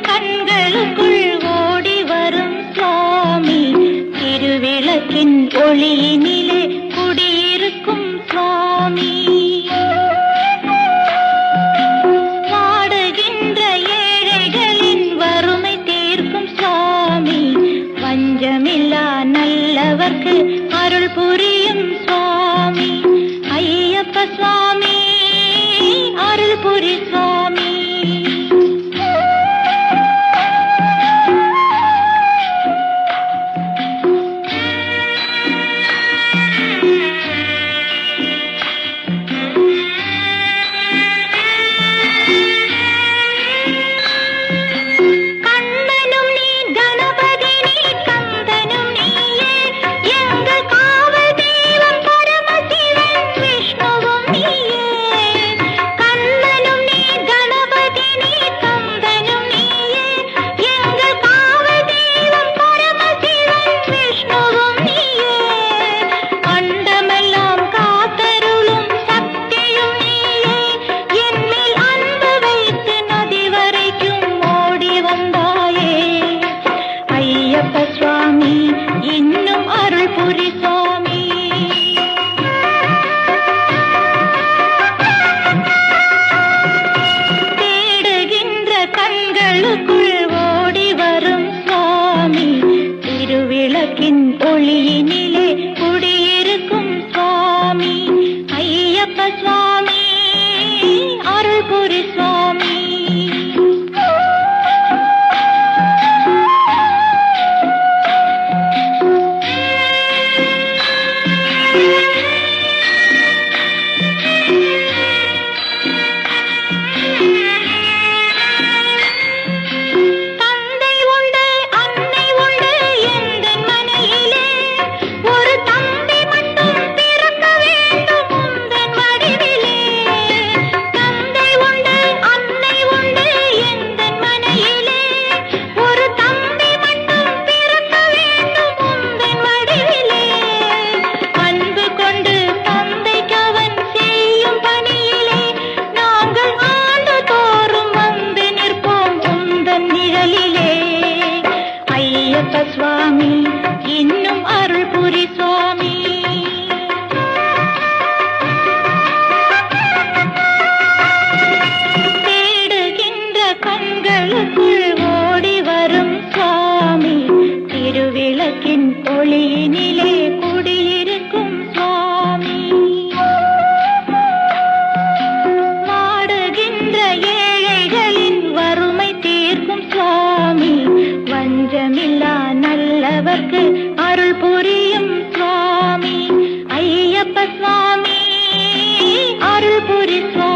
கண்களுக்குள் ஓடி வரும் சுவாமி. திருவிளக்கின் ஒளியினிலே குடியிருக்கும் சுவாமி. பாடுகின்ற ஏழைகளின் வறுமை தீர்க்கும் சுவாமி. வஞ்சமில்லா நல்லவர்க்கு அருள் புரியும் சுவாமி. ஐயப்ப சுவாமி அருள் புரி சுவாமி. വിളക്കിൻ ഒളിയിനെ எனக்கு அருள் புரியும் சுவாமி. ஐயப்ப சுவாமி. அருள் புரி சுவாமி